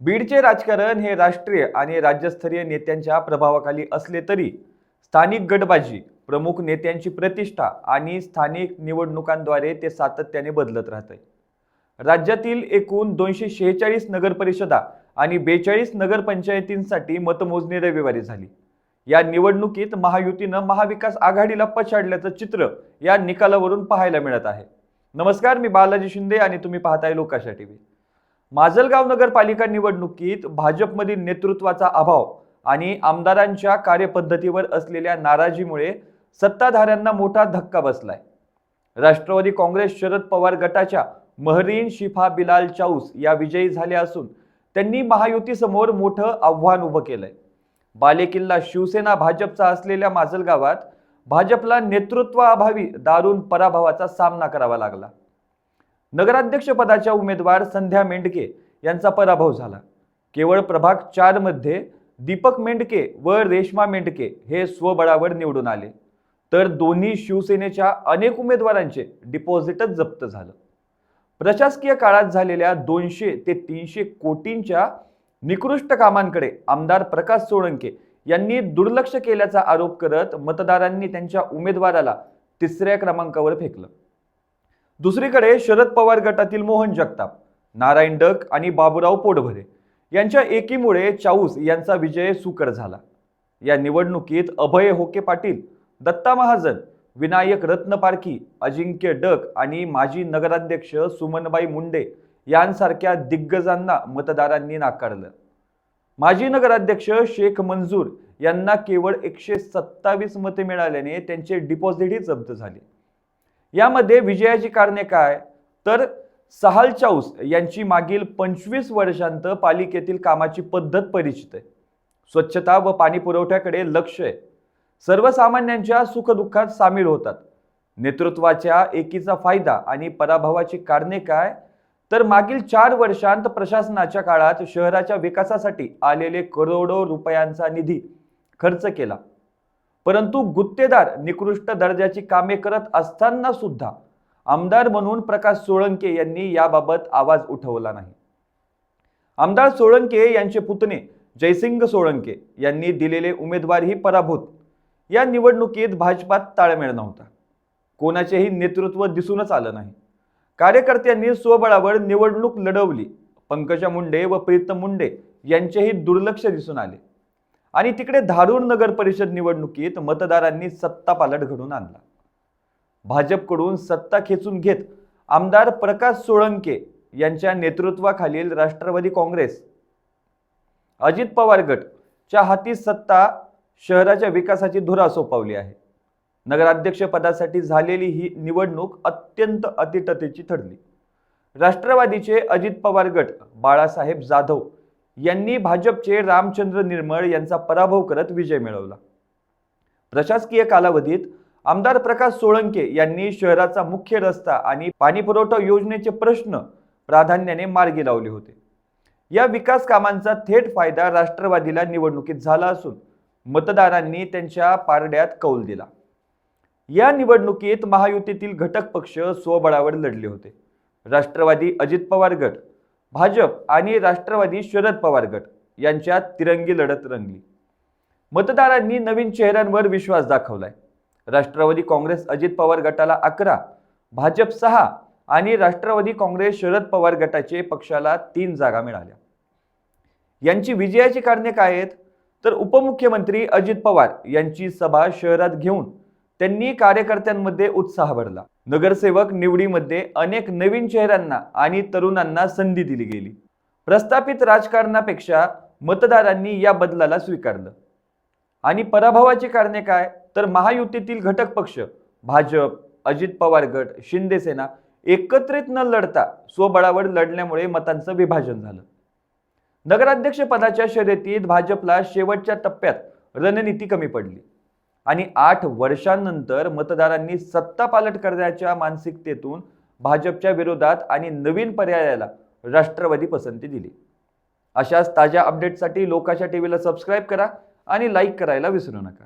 बीडचे राजकारण हे राष्ट्रीय आणि राज्यस्तरीय नेत्यांच्या प्रभावाखाली असले तरी स्थानिक गटबाजी प्रमुख नेत्यांची प्रतिष्ठा आणि स्थानिक निवडणुकांद्वारे ते सातत्याने बदलत राहते राज्यातील एकूण दोनशे शेहेचाळीस नगरपरिषदा आणि बेचाळीस नगरपंचायतींसाठी मतमोजणी रविवारी झाली. या निवडणुकीत महायुतीनं महाविकास आघाडीला पछाडल्याचं चित्र या निकालावरून पाहायला मिळत आहे. नमस्कार मी बालाजी शिंदे आणि तुम्ही पाहताय लोकाशा टीव्ही. माजलगाव नगरपालिका निवडणुकीत भाजपमधील नेतृत्वाचा अभाव आणि आमदारांच्या कार्यपद्धतीवर असलेल्या नाराजीमुळे सत्ताधाऱ्यांना मोठा धक्का बसलाय. राष्ट्रवादी काँग्रेस शरद पवार गटाच्या महरीन शिफा बिलाल चाऊस या विजयी झाल्या असून त्यांनी महायुतीसमोर मोठं आव्हान उभं केलंय. बालेकिल्ला शिवसेना भाजपचा असलेल्या माजलगावात भाजपला नेतृत्वाअभावी दारुण पराभवाचा सामना करावा लागला. नगराध्यक्षपदाच्या उमेदवार संध्या मेंढके यांचा पराभव झाला. केवळ प्रभाग चारमध्ये दीपक मेंढके व रेश्मा मेंढके हे स्वबळावर निवडून आले. तर दोन्ही शिवसेनेच्या अनेक उमेदवारांचे डिपॉझिटच जप्त झालं. प्रशासकीय काळात झालेल्या दोनशे ते तीनशे कोटींच्या निकृष्ट कामांकडे आमदार प्रकाश सोळंके यांनी दुर्लक्ष केल्याचा आरोप करत मतदारांनी त्यांच्या उमेदवाराला तिसऱ्या क्रमांकावर फेकलं. दुसरीकडे शरद पवार गटातील मोहन जगताप नारायण डक आणि बाबूराव पोटभरे यांच्या एकीमुळे चाऊस यांचा विजय सुकर झाला. या निवडणुकीत अभय होके पाटील दत्ता महाजन विनायक रत्नपारखी अजिंक्य डक आणि माजी नगराध्यक्ष सुमनबाई मुंडे यांसारख्या दिग्गजांना मतदारांनी नाकारलं. माजी नगराध्यक्ष शेख मंजूर यांना केवळ एकशे सत्तावीस मते मिळाल्याने त्यांचे डिपॉझिटही जप्त झाले. यामध्ये विजयाची कारणे काय? तर सहाल चाऊस यांची मागील पंचवीस वर्षांत पालिकेतील कामाची पद्धत परिचित आहे. स्वच्छता व पाणी पुरवठ्याकडे लक्ष आहे. सर्वसामान्यांच्या सुखदुःखात सामील होतात. नेतृत्वाच्या एकीचा फायदा आणि पराभवाची कारणे काय? तर मागील चार वर्षांत प्रशासनाच्या काळात शहराच्या विकासासाठी आलेले करोडो रुपयांचा निधी खर्च केला. परंतु गुत्तेदार निकृष्ट दर्जाची कामे करत असताना सुद्धा आमदार म्हणून प्रकाश सोळंके यांनी याबाबत आवाज उठवला नाही. आमदार सोळंके यांचे पुतणे जयसिंग सोळंके यांनी दिलेले उमेदवारही पराभूत. या निवडणुकीत भाजपात ताळमेळ नव्हता. कोणाचेही नेतृत्व दिसूनच आलं नाही. कार्यकर्त्यांनी स्वबळावर निवडणूक लढवली. पंकजा मुंडे व प्रीतम मुंडे यांचेही दुर्लक्ष दिसून आले. आणि तिकडे धारूर नगर परिषद निवडणुकीत मतदारांनी सत्ता पालट घडून आणला. भाजपकडून सत्ता खेचून घेत आमदार प्रकाश सोळंके यांच्या नेतृत्वाखालील राष्ट्रवादी काँग्रेस अजित पवार गटच्या हाती सत्ता शहराच्या विकासाची धुरा सोपवली आहे. नगराध्यक्ष पदासाठी झालेली ही निवडणूक अत्यंत अतिटतेची ठरली. राष्ट्रवादीचे अजित पवार गट बाळासाहेब जाधव यांनी भाजपचे रामचंद्र निर्मळ यांचा पराभव करत विजय मिळवला. प्रशासकीय कालावधीत आमदार प्रकाश सोळंके यांनी शहराचा मुख्य रस्ता आणि पाणीपुरवठा योजनेचे प्रश्न प्राधान्याने मार्गी लावले होते. या विकास कामांचा थेट फायदा राष्ट्रवादीला निवडणुकीत झाला असून मतदारांनी त्यांच्या पारड्यात कौल दिला. या निवडणुकीत महायुतीतील घटक पक्ष स्वबळावर लढले होते. राष्ट्रवादी अजित पवार गट भाजप आणि राष्ट्रवादी शरद पवार गट यांच्यात तिरंगी लढत रंगली. मतदारांनी नवीन चेहऱ्यांवर विश्वास दाखवलाय. राष्ट्रवादी काँग्रेस अजित पवार गटाला अकरा भाजप सहा आणि राष्ट्रवादी काँग्रेस शरद पवार गटाचे पक्षाला तीन जागा मिळाल्या. यांची विजयाची कारणे काय आहेत? तर उपमुख्यमंत्री अजित पवार यांची सभा शहरात घेऊन त्यांनी कार्यकर्त्यांमध्ये उत्साह भरला. नगरसेवक निवडीमध्ये अनेक नवीन चेहऱ्यांना आणि तरुणांना संधी दिली गेली. प्रस्थापित राजकारणापेक्षा मतदारांनी या बदलाला स्वीकारलं. आणि पराभवाची कारणे काय? तर महायुतीतील घटक पक्ष भाजप अजित पवार गट शिंदेसेना एकत्रित न लढता स्वबळावर लढल्यामुळे मतांचं विभाजन झालं. नगराध्यक्ष पदाच्या शर्यतीत भाजपला शेवटच्या टप्प्यात रणनीती कमी पडली. आणि आठ वर्षांनंतर मतदारांनी सत्ता पालट करण्याच्या मानसिकतेतून भाजपच्या विरोधात आणि नवीन पर्यायाला राष्ट्रवादी पसंती दिली. अशाच ताज्या अपडेटसाठी लोकाशा टीव्हीला सबस्क्राईब करा आणि लाईक करायला विसरू नका.